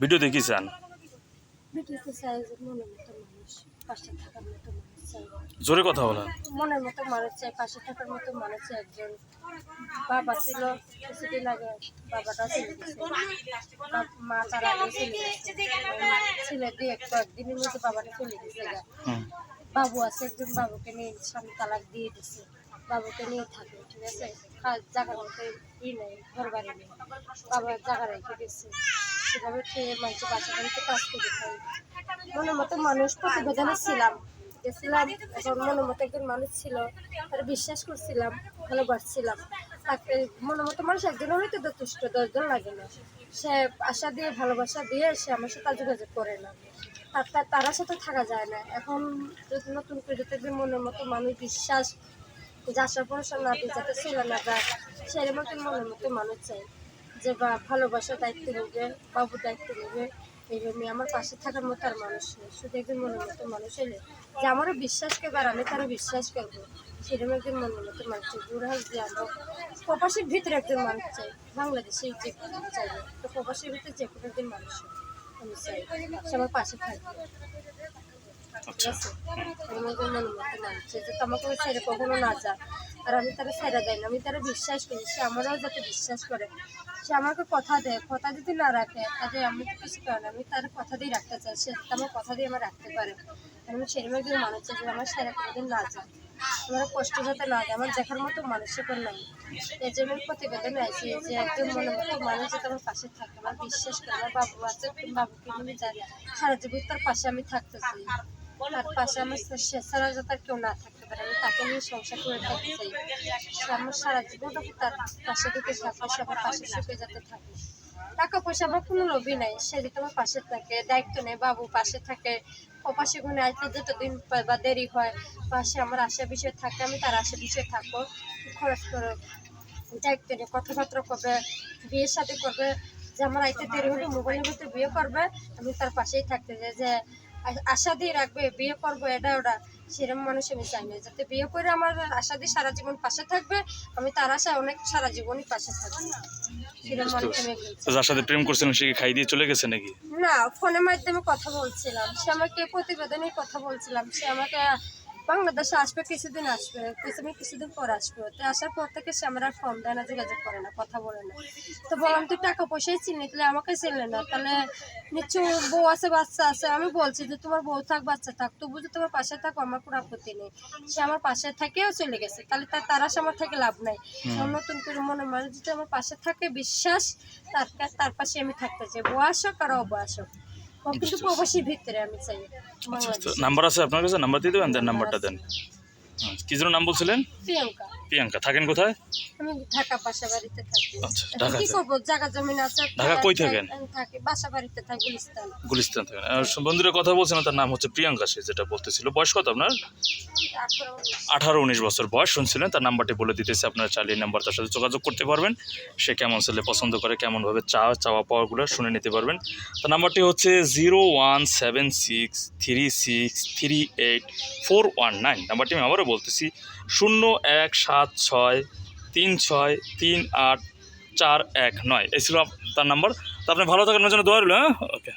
Video দেখিয়েছেন ভিডিওতে চাই যে মনের মতো মানুষ পাশে থাকার মতো মানুষ চাই জোরে কথা বলেন। মনের মতো মানুষ চাই পাশে থাকার মতো মানুষ চাই একজন। বাবা ছিল কিছুদিন আগে বাবাটা চলে গেছে বাপ- মা তার আগে চলে গেছে। ছেলে দিয়ে কয়েকদিনের মধ্যে বাবাটা চলে গেছে। বাবু আছে একজন বাবুকে নিয়ে স্বামী তালাক দিয়ে দিছে। বাবুকে নিয়ে থাকে ঠিক আছে? জায়গার মতো ই নেই, ঘর বাড়ি নেই। বাবা জায়গা রেখে গেছে। সেভাবে খেয়ে মানুষ বাসা কাজ করে মনের মতো মানুষ প্রতিবেদনে ছিলাম। গেছিলাম এখন মনের মতো একজন মানুষ ছিল, তারা বিশ্বাস করছিলাম, ভালোবাসছিলাম। তাকে মনের মতো মানুষ একজন হয়তো যথেষ্ট, দশজন লাগে না। সে আশা দিয়ে, ভালোবাসা দিয়ে সে আমার সাথে যোগাযোগ করে না। তার তার- সাথে থাকা যায় না। এখন নতুন করে যদি মনের মতো মানুষ, বিশ্বাস যে আশা ভরসা না দিয়ে যাতে ছিল না যায় সেরকম একটা মনের মতো মানুষ চাই। যে বা ভালোবাসার দায়িত্ব নেবে, বাবুর দায়িত্ব নেবে এইভাবে আমার পাশে থাকার মতো আর মানুষ নেই। শুধু একজন মনের মতো মানুষ এলে যে আমারও বিশ্বাস করবে আর আমি তারও বিশ্বাস করব। সেরকম একজন মনের মতো মানুষ চাই। বুড়হাস যে আমরা প্রবাসীর ভিতরে একজন মানুষ চাই। বাংলাদেশে যে কোনো চাইবে তো প্রবাসীর ভিতরে যে কোনো একজন মানুষ আমি চাই। সে আমার পাশে থাকবে। ঠিক আছে মানুষ যে তোমাকে ওই ছেড়ে কখনো না যা আর আমি তারা ছেড়ে দেয় না। আমি তারা বিশ্বাস করি সে আমারও যাতে বিশ্বাস করে সে আমাকে কথা দেয় কথা যদি না। রাখে তাহলে আমি তো কিছু করি আমি তার কথা দিয়ে রাখতে চাই। সে আমার কথা দিয়ে আমার রাখতে পারে আমি সেরকম একজন মানুষ চাই আমার সেরা কোনোদিন না যায় আমার কষ্ট যাতে না। যায় আমার দেখার মতো মানুষের নাই এই জন্য প্রতিবেদনে আছি যে একজন মনের মতো মানুষ যাতে আমার পাশে থাকে আমার বিশ্বাস করে আমার যায় সারা জীবন তার পাশে আমি থাকতে চাই তার পাশে আমার সে ছাড়া কেউ না থাকতে পারে, আমি তাকে নিয়ে সংসার করে থাকতে চাই। আমার সারা জীবন তার পাশে থেকে সে আমার পাশে সুখে যাতে থাকে। টাকা পয়সা আমার কোনো লোভই নাই, সে যদি আমার পাশে থাকে, দায়িত্ব নেই বাবু পাশে থাকে পাশে গুনে আসলে যতদিন বা দেরি হয় পাশে আমার আশা বিষয় থাকে, আমি তার আশা বিষয় থাকব, খরচ করে দায়িত্ব নিয়ে কথাবার্তা করবে, বিয়ের সাথে করবে, যে আমার আইতে দেরি হলে মোবাইলের মধ্যে বিয়ে করবে, আমি তার পাশেই থাকতে চাই যে আশা দিয়ে রাখবে বিয়ে করব এটা ওটা। সেরকম মানুষ আমি চাই না। যাতে বিয়ে করে আমার আশা দিয়ে সারা জীবন পাশে থাকবে আমি তার আশা অনেক সারা জীবনই পাশে থাকব। যার সাথে প্রেম সে খাই দিয়ে চলে গেছে নাকি? না ফোনের মাধ্যমে কথা বলছিলাম। সে আমাকে প্রতিবেদনে কথা বলছিলাম। সে আমাকে বাংলাদেশে আসবে কিছুদিন আসবে কিছু আমি কিছুদিন পর আসবে। তো আসার পর থেকে সে আমার আর ফোন দেয় না যোগাযোগ করে না কথা বলে না। তো বললাম তুই টাকা পয়সাই চিনি তাহলে আমাকে চিনলে না তাহলে নিশ্চয় বউ আছে বাচ্চা আছে আমি বলছি যে তোমার বউ থাক বাচ্চা থাক তবু যে তোমার পাশে থাকো আমার কোনো আপত্তি নেই। সে আমার পাশে থেকেও চলে গেছে তাহলে তার তার আমার থেকে লাভ নাই। নতুন করে মনে মানুষ যদি আমার পাশে থাকে বিশ্বাস তার তার পাশে আমি থাকতে চাই। বয়সক আর অবয়সক ও কিন্তু প্রবাসীর ভিতরে আমি চাই। তো নাম্বার আছে আপনার কাছে? নাম্বার দিয়ে দেবেন দেন নাম্বারটা দেন। হ্যাঁ, কি যেন নাম বলছিলেন? প্রিয়াঙ্কা। প্রিয়াঙ্কা থাকেন কোথায়? আমি ঢাকা বাসা বাড়িতে থাকি। আচ্ছা, এখন কি করব জায়গা জমিন আছে ঢাকা কই থাকেন? আমি থাকি বাসা বাড়িতে থাকি গুলিস্তান। গুলিস্তান থাকেন। আর বন্ধুরা কথা বলছিলেন তার নাম হচ্ছে প্রিয়াঙ্কা সে যেটা বলতেছিল। বয়স কত আপনার? আঠারো উনিশ। বছর বয়স শুনছিলেন? তার নাম্বারটি বলে দিতেছে আপনারা এই নাম্বার তার সাথে যোগাযোগ করতে পারবেন। সে কেমন ছেলে পছন্দ করে কেমনভাবে চা চাওয়া পাওয়াগুলো শুনে নিতে পারবেন। তার নাম্বারটি হচ্ছে zero one seven six three six three eight four one nine. নাম্বারটি আমি আবারও বলতেছি শূন্য এক সাত ছয় তিন ছয় তিন আট চার এক নয়। এই ছিল তার নাম্বার। তা আপনি ভালো থাকার জন্য দোয়া রইল হ্যাঁ? ওকে